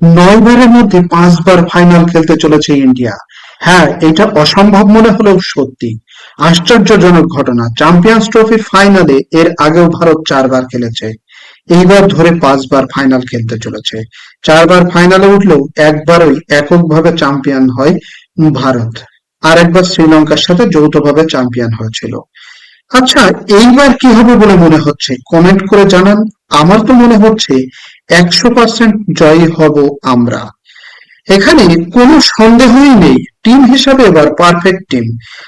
নয়বারের মধ্যে পাঁচবার ফাইনাল খেলতে চলেছে ইন্ডিয়া। হ্যাঁ এটা অসম্ভব মনে হলেও সত্যি। আশ্চর্যজনক ঘটনা। চ্যাম্পিয়ন্স ট্রফির ফাইনালে এর আগেও ভারত চারবার খেলেছে। এইবার ধরে পাঁচবার ফাইনাল খেলতে চলেছে। চারবার ফাইনালে উঠলেও একবারই এককভাবে চ্যাম্পিয়ন হয় ভারত। আর একবার শ্রীলঙ্কার সাথে যৌথভাবে চ্যাম্পিয়ন হয়েছিল। আচ্ছা এইবার কি হবে বলে মনে হচ্ছে? কমেন্ট করে জানান। আমার তো মনে হচ্ছে একশো পার্সেন্ট জয়ী হব আমরা। এখানে কোনো সন্দেহই নেই টিম হিসাবে এবার পারফেক্ট টিম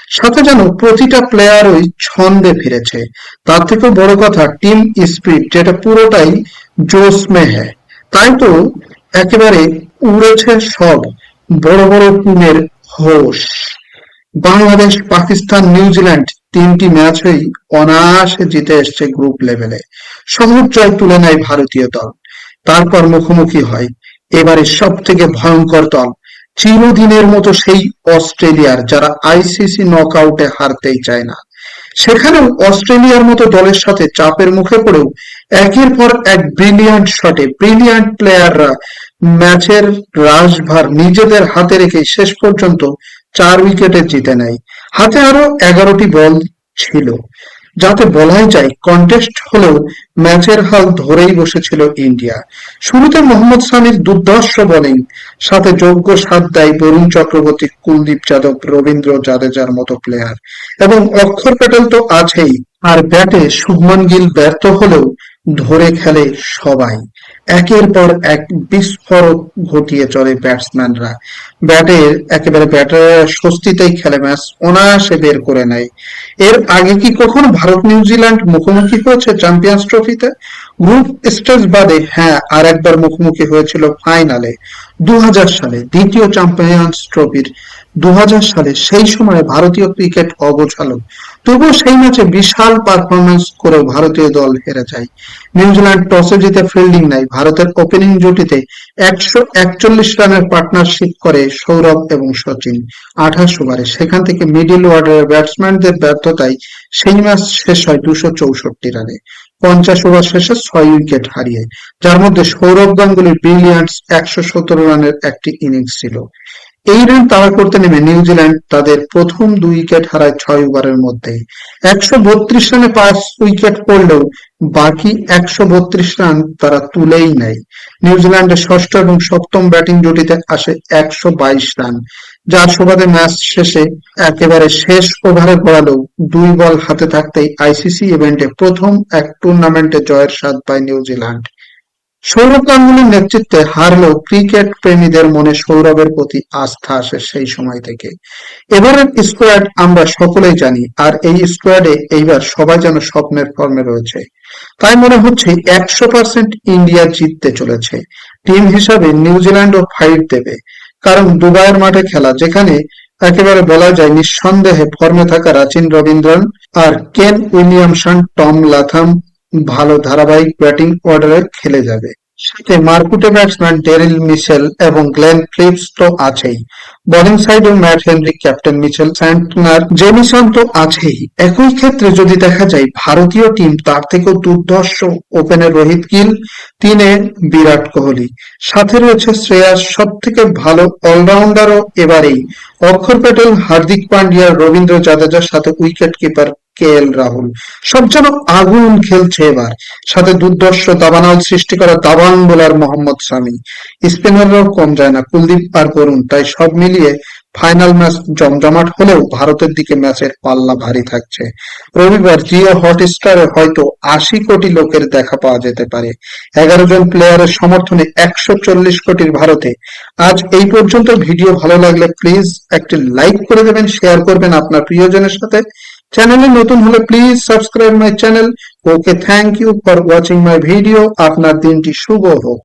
সাথে যেন প্রতিটা প্লেয়ারই ছন্দে ফিরেছে। তার থেকে বড় কথা টিম স্পিরিট যেটা পুরোটাই জোশ মে তাই তো একেবারে উড়েছে সব বড় বড় টিমের হোশ। বাংলাদেশ, পাকিস্তান নিউজিল্যান্ড তিনটি ম্যাচই অনায়াসে জিতে এসছে গ্রুপ লেভেলে সহজ জয় তুলে নেয় ভারতীয় দল। তারপর মুখোমুখি হয়। এবারে সব থেকে ভয়ঙ্কর দল চিরদিনের মতো সেই অস্ট্রেলিয়ার যারা আইসিসি নকআউটে হারতেই চায় না। সেখানেও অস্ট্রেলিয়ার মতো দলের সাথে চাপের মুখে পড়েও একের পর এক ব্রিলিয়ান্ট শটে ব্রিলিয়ান্ট প্লেয়াররা ম্যাচের রাশভার নিজেদের হাতে রেখে শেষ পর্যন্ত চার উইকেটে জিতে নেয়। হাতে আরও এগারোটি বল ছিল। যাতে বলাই যায় কন্টেস্ট হলেও ম্যাচের হাল ধরেই বসেছিল ইন্ডিয়া। শুরুতে মোহাম্মদ সামির দুর্ধর্ষ বোলিং সাথে যোগ্য সাত দেয় বরুণ চক্রবর্তী, কুলদীপ যাদব, রবীন্দ্র জাদেজার মতো প্লেয়ার এবং অক্ষর প্যাটেল তো আছেই, আর ব্যাটে শুভমান গিল ব্যর্থ হলেও ধরে খেলে সবাই। একের পর এক বিস্ফোরক ঘটিয়ে চলে ব্যাটসম্যানরা। ব্যাটের একেবারে ব্যাটার স্বস্তিতেই খেলে ম্যাচ, অনায়াসে বের করে নেয়। এর আগে কি কখনো ভারত নিউজিল্যান্ড মুখোমুখি হয়েছে চ্যাম্পিয়ন্স ট্রফিতে? গ্রুপ স্টেজ বাদে হ্যাঁ আর একবার মুখোমুখি হয়েছিল ফাইনালে দু সালে দ্বিতীয় চ্যাম্পিয়ন্স ট্রফির দু সালে সেই সময় ভারতীয় ক্রিকেট অগোছালো। তবুও সেই ম্যাচে বিশাল পারফরমেন্স করেও ভারতীয় দল হেরে যায়। নিউজিল্যান্ড টসে জিতে ফিল্ডিং নেয়। ভারতের ওপেনিং জুটিতে একশো একচল্লিশ রানের পার্টনারশিপ করে সৌরভ এবং সচিন। আঠাশ ওভারে সেখান থেকে মিডিল ওয়ার্ডের ব্যাটসম্যানদের ব্যর্থতায় সেই ম্যাচ শেষ হয় দুশো চৌষট্টি রানে। পঞ্চাশ ওভার শেষে ছয় উইকেট হারিয়ে, যার মধ্যে সৌরভ গাঙ্গুলির ব্রিলিয়ান্টস একশো সতেরো রানের একটি ইনিংস ছিল। এই রান তাড়া করতে নেমে নিউজিল্যান্ড তাদের প্রথম দুই উইকেট হারায় ছয় ওভারের মধ্যেই একশো বত্রিশ রানে পাঁচ উইকেট পড়লেও বাকি একশো বত্রিশ রান তারা তুলেই নেয়। নিউজিল্যান্ডের ষষ্ঠ এবং সপ্তম ব্যাটিং জুটিতে আসে একশো বাইশ রান। যার সুবাদে ম্যাচ শেষে একেবারে শেষ ওভারে গড়ালো দুই বল হাতে থাকতেই আইসিসি ইভেন্টে প্রথম এক টুর্নামেন্টে জয়ের স্বাদ পায় নিউজিল্যান্ড সৌরভ গাঙ্গুলির নেতৃত্বে হারলেও ক্রিকেট প্রেমীদের মনে সৌরভের প্রতি আস্থা আসে সেই সময় থেকে। এবারের স্কোয়াড আমরা সকলেই জানি, আর এই স্কোয়াডে এইবার সবাই যেন স্বপ্নের ফর্মে রয়েছে। তাই মনে হচ্ছে একশো পার্সেন্ট ইন্ডিয়া জিততে চলেছে। টিম হিসাবে নিউজিল্যান্ডও ফাইট দেবে। কারণ দুবাইয়ের মাঠে খেলা, যেখানে একেবারে বলা যায় নিঃসন্দেহে ফর্মে থাকা রাচিন রবীন্দ্রন আর কেন উইলিয়ামসন, টম লাথাম ভালো ধারাবাহিক ব্যাটিং অর্ডারে খেলে যাবে। সাথে মারকুটে ব্যাটসম্যান ডেরিল মিশেল এবং গ্লেন ফিলিপস তো আছেই। বোলিং সাইডেও Matt Henry, captain Mitchell Santner Jamieson তো আছেই। একই ক্ষেত্রে যদি দেখা যায়, ভারতীয় টিম তার থেকেও দুর্ধর্ষ ওপেনে রোহিত গিল, তিনে বিরাট কোহলি। সাথে রয়েছে শ্রেয়াস সব থেকে ভালো অলরাউন্ডারও এবারেই। অক্ষর প্যাটেল, হার্দিক পান্ডিয়া, রবীন্দ্র জাদেজার সাথে wicket keeper K L Rahul. সব যেন আগুন খেলছে এবার। সাথে দুর্দর্শ দাবানল সৃষ্টি করা দাবান বোলার মোহাম্মদ শামি। স্পিনাররাও কম যায় না কুলদীপ আর করুন তাই সব মিলিয়ে ফাইনাল ম্যাচ জমজমাট হলেও ভারতের দিকে ম্যাচের পাল্লা ভারী থাকছে। রবিবার জিও হটস্টারে হয়তো আশি কোটি লোকের দেখা পাওয়া যেতে পারে। এগারো জন প্লেয়ারের সমর্থনে একশো চল্লিশ কোটির ভারতে। আজ এই পর্যন্ত ভিডিও ভালো লাগলে প্লিজ একটি লাইক করে দেবেন, শেয়ার করবেন আপনার প্রিয়জনের সাথে। চ্যানেলে নতুন হলে please subscribe my channel okay thank you for watching my video আপনার দিনটি শুভ হোক।